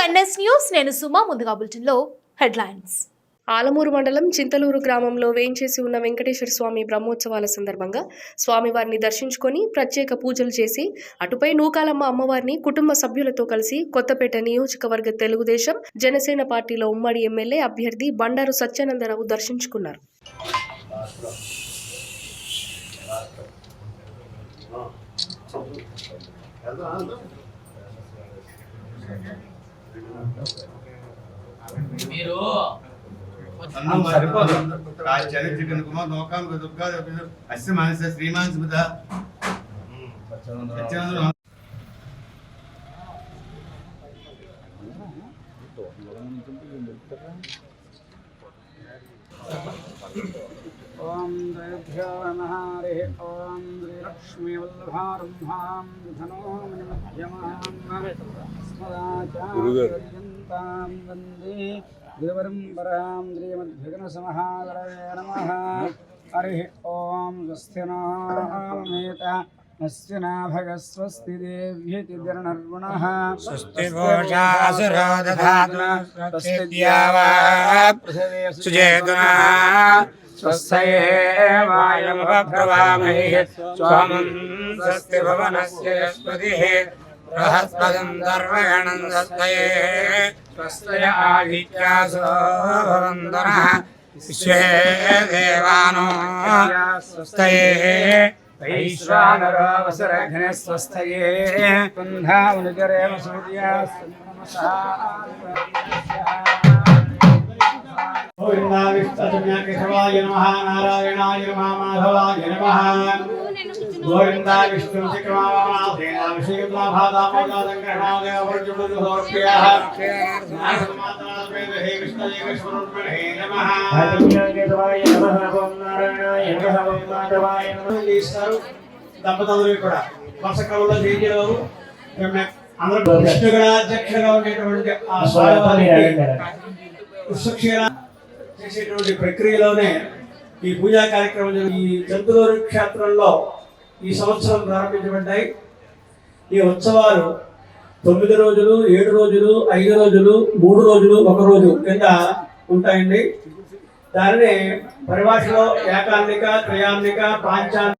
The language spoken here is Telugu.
ఎన్ఎస్ న్యూస్ నేను సుమా ముందుగా బులెటిన్లో హెడ్లైన్స్. ఆలమూరు మండలం చింతలూరు గ్రామంలో వేయించేసి ఉన్న వెంకటేశ్వర స్వామి బ్రహ్మోత్సవాల సందర్భంగా స్వామివారిని దర్శించుకొని ప్రత్యేక పూజలు చేసి అటుపై నూకాలమ్మ అమ్మవారిని కుటుంబ సభ్యులతో కలిసి కొత్తపేట నియోజకవర్గ తెలుగుదేశం జనసేన పార్టీలో ఉమ్మడి ఎమ్మెల్యే అభ్యర్థి బండారు సత్యానందరావు దర్శించుకున్నారు. మీరు సరిపోదు. చరిత్ర కుమార్ లోకాంక దుఃఖాలు అస్య లక్ష్మీవల్లభారంభాం ధనోమనిమధ్యమాం వందే గురువరంపరాం శ్రీమద్భగనసమహాగరవే నమ హరి ఓం స్వస్తినామేత అస్తి నాభగ స్వస్తి దేవ్యతి దిరణర్వణ స్వస్తి భోషాసురో దధాతు స్వస్తి ద్యావా పృథివే सुचेतुना स्वस्येवायमुपब्रवामहे स्वामं स्वस्ति भुवनस्य यस्पतिः बृहस्पतिं सर्वगणं स्वस्तये स्वस्तय आदित्यासो भवन्तनः विश्वे देवानो स्वस्तये वैश्वानरोऽवसरघ्ने स्वस्थये कुन्धावनुजरेम सूर्या గోవిందావిష్ణుకేశవాయ నమ నారాయణాయ నమ మాధవాయ నమ. గోవిందా దంపతులు కూడా వర్షకాలంలో జయించారు అందరూ విష్ణుగణాధ్యక్షులుగా ఉండేటువంటి ఆ స్వామివారికి పుష్పక్షీర చేసేటువంటి ప్రక్రియలోనే ఈ పూజా కార్యక్రమం ఈ జంతులూరు క్షేత్రంలో ఈ సంవత్సరం ప్రారంభించబడ్డాయి. ఈ ఉత్సవాలు తొమ్మిది రోజులు ఏడు రోజులు ఐదు రోజులు మూడు రోజులు ఒక రోజు కింద ఉంటాయండి. దానిని పరిభాషలో ఏకాన్నిక త్రయాన్నిక పాంచాన్నిక